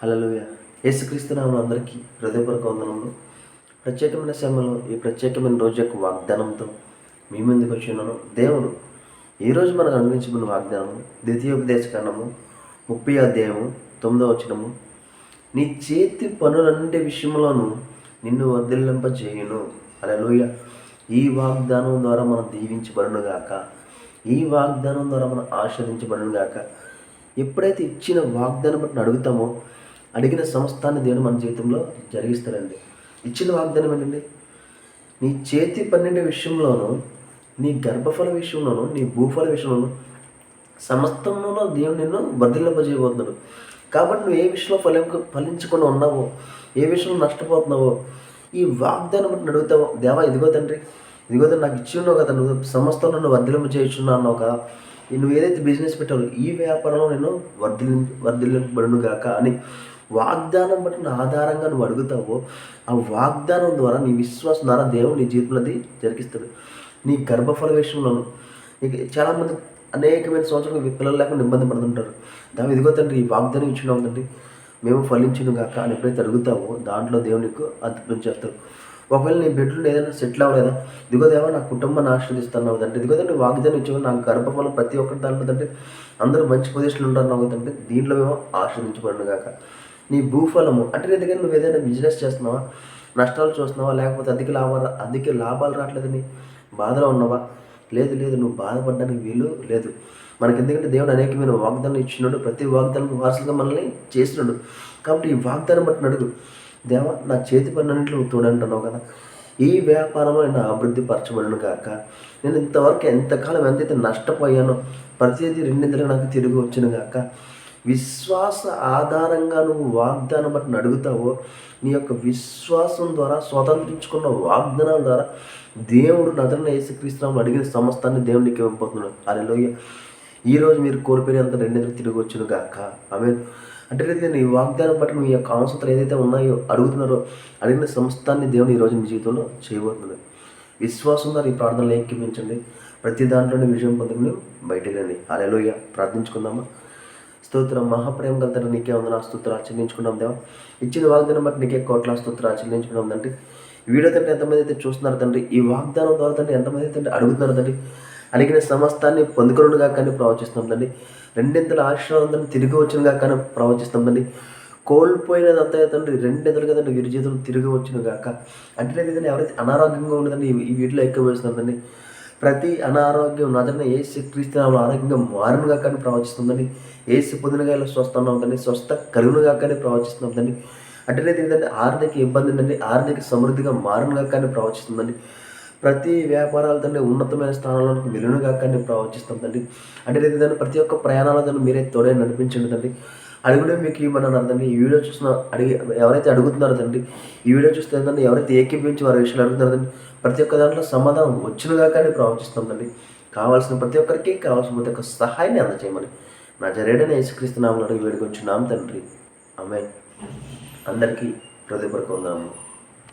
హల్లెలూయ. యేసుక్రీస్తునామం అందరికీ హృదయపూర్వక వందనములు. ప్రత్యేకమైన సమయంలో ఈ ప్రత్యేకమైన రోజు యొక్క వాగ్దానంతో మీ ముందుకు వచ్చినాను దేవుడు ఈరోజు మనకు అందించబడిన వాగ్దానము ద్వితీయోపదేశ కాండము ముప్పై అధ్యాయము తొమ్మిదవ వచనము నీ చేతి పనులన్నిటి విషయంలోనూ నిన్ను వర్ధిల్లింపజేయును అలలోయ ఈ వాగ్దానం ద్వారా మనం దీవించబడును గాక. ఈ వాగ్దానం ద్వారా మనం ఆస్వాదించబడును గాక. ఎప్పుడైతే ఇచ్చిన వాగ్దానం బట్టి అడుగుతామో అడిగిన సంస్థాన్ని దేవుడు మన జీవితంలో జరిగిస్తాడండి. ఇచ్చిన వాగ్దానం ఏంటండి? నీ చేతి పన్నెండు విషయంలోనూ నీ గర్భఫల విషయంలోనూ నీ భూఫల విషయంలోనూ సమస్తంలోనూ దేవుడు నిన్ను బదిలింపజేయబోతున్నాడు. కాబట్టి నువ్వు ఏ విషయంలో ఫలం ఫలించకుండా ఉన్నావో ఏ విషయంలో నష్టపోతున్నావో ఈ వాగ్దానం బట్టి అడుగుతావు? దేవా ఇదిగో తండ్రి ఇదిగో తండ్రి నాకు ఇచ్చి ఉన్నావు కదా నువ్వు సమస్తంలో నువ్వు వర్ధిలింపు చేయుచున్నా అన్నావు కదా నువ్వు ఏదైతే బిజినెస్ పెట్టావు ఈ వ్యాపారంలో నేను వర్ధిలి వర్ధిలింపబడును గాక అని వాగ్దానం బట్టి నా ఆధారంగా నువ్వు అడుగుతావో ఆ వాగ్దానం ద్వారా నీ విశ్వాసం ద్వారా దేవుడు నీ జీవితంలో అది జరిగిస్తాడు. నీ గర్భఫల విషయంలోను నీకు చాలామంది అనేకమైన సంవత్సరాలు పిల్లలు లేకుండా ఇబ్బంది పడుతుంటారు. దాని ఇదిగో తండ్రి ఈ వాగ్దానం ఇచ్చిన తండ్రి మేము ఫలించిన కాక అని ఎప్పుడైతే అడుగుతావో దాంట్లో దేవునికి అద్భుతం చేస్తారు ఒకవేళ నీ బిడ్డలు ఏదైనా సెటిల్ అవ్వలేదా? ఇదిగో దేవా నా కుటుంబాన్ని ఆశ్రదిస్తున్నావు అంటే ఇదిగో తండ్రి వాగ్దానం ఇచ్చావు నాకు గర్భఫలం ప్రతి ఒక్కరి దాంట్లో తండ్రి అందరూ మంచి పొజిషన్లో ఉంటారు నాకు తండ్రి. దీంట్లో మేము ఆశ్రదించబడిన కాక నీ భూఫలము. అంటే నీ దగ్గర నువ్వు ఏదైనా బిజినెస్ చేస్తున్నావా? నష్టాలు చూస్తున్నావా? లేకపోతే అధిక లాభాలు అధిక లాభాలు రావట్లేదని బాధలో ఉన్నావా? లేదు లేదు. నువ్వు బాధపడడానికి వీలు లేదు. మనకి ఎందుకంటే దేవుడు అనేకమైన వాగ్దానం ఇచ్చినాడు. ప్రతి వాగ్దానం వారసులుగా మనల్ని చేసినాడు. కాబట్టి ఈ వాగ్దానం బట్టి అడుగు దేవా నా చేతి పనులన్నింటిలో నువ్వు తోడంటున్నావు కదా. ఈ వ్యాపారంలో నేను అభివృద్ధి పరచబడను కాక నేను ఇంతవరకు ఎంతకాలం ఎంతైతే నష్టపోయానో ప్రతిదీ రెండింతలు నాకు తిరిగి వచ్చిన కాక విశ్వాస ఆధారంగా నువ్వు వాగ్దానం బట్టి అడుగుతావో నీ యొక్క విశ్వాసం ద్వారా స్వతంత్రించుకున్న వాగ్దానాల ద్వారా దేవుడు నదన యేసుక్రీస్తునామం అడిగిన సమస్తాన్ని దేవునికి ఇవ్వబోతున్నాడు. అరెలోయ ఈరోజు మీరు కోల్పోయినంత రెండింతలు తిరిగి వచ్చును గాక. ఆమె అంటే నీ వాగ్దానం బట్టి మీ యొక్క అవసరం ఏదైతే ఉన్నాయో అడుగుతున్నారో అడిగిన సమస్తాన్ని దేవుడు ఈరోజు మీ జీవితంలో చేయబోతున్నాడు. విశ్వాసం ద్వారా ఈ ప్రార్థనలు ఏకీపించండి ప్రతి దాంట్లోనే విజయం పొందుకుని బయటకు రండి. అలెలోయ ప్రార్థించుకుందామా? స్తోత్రం. మహాప్రేమ గల నీకే వందన స్తోత్రాలు చెల్లించుకున్నాం దేవా. ఇచ్చిన వాగ్దానం బట్టి నీకే కోట్ల స్తోత్రాలు చెల్లించుకున్నాం తండ్రి. వీడియో తండ్రి ఎంతమంది అయితే చూస్తున్నారు తండ్రి ఈ వాగ్దానం ద్వారా తండ్రి ఎంతమంది అయితే అడుగుతున్నారు తండ్రి అడిగిన సమస్తాన్ని పొందుకునుగా కానీ ప్రవచిస్తున్నాం తండ్రి. రెండింతల ఆశీర్వాదం తిరిగి వచ్చినగా కానీ ప్రవచిస్తున్నాం తండ్రి. కోల్పోయినదంతా తండ్రి రెండింతలు తండ్రి వీరి తిరిగి వచ్చిన గాక అంటే లేదండి ఎవరైతే అనారోగ్యంగా ఉన్నదండి ఈ వీటిలో ఎక్కువ వేస్తుందండి ప్రతి అనారోగ్యం నదన ఏసు క్రీస్తునామం ఆరోగ్యంగా మారునుగా కానీ ప్రవచిస్తుందండి ఏసు పొందినగా స్వస్థ ఉందండి స్వస్థ కలుగునుగా కానీ ప్రవచిస్తుందండి అంటే ఏంటంటే ఆర్థిక ఇబ్బంది ఉందండి ఆర్థిక సమృద్ధిగా మారునుగా కానీ ప్రవచిస్తుందండి ప్రతి వ్యాపారాలతోనే ఉన్నతమైన స్థానాలకు వెలునుగా కానీ ప్రవచిస్తుందండి. అంటే ఏంటంటే ప్రతి ఒక్క ప్రయాణాలతో మీరే తోడే నడిపించండి తండ్రి అడుగుడే మీకు ఇవ్వమని అర్థండి ఈ వీడియో చూసిన అడిగి ఎవరైతే అడుగుతున్నారో తండ్రి ఈ వీడియో చూస్తే ఏంటంటే ఎవరైతే ఏకీపించి వారి విషయాలు అడుగుతున్నారో తండ్రి ప్రతి ఒక్క దాంట్లో సమాధానం వచ్చినగా కానీ ప్రవచిస్తుందండి. కావాల్సిన ప్రతి ఒక్కరికి కావాల్సిన ప్రతి ఒక్క సహాయాన్ని అందజేయమని. నా జరేడని యేసుక్రీస్తు నామలు అడిగి వేడుకొచ్చున్నాం తండ్రి. ఆమె అందరికీ ప్రతిపరకు ఉందాము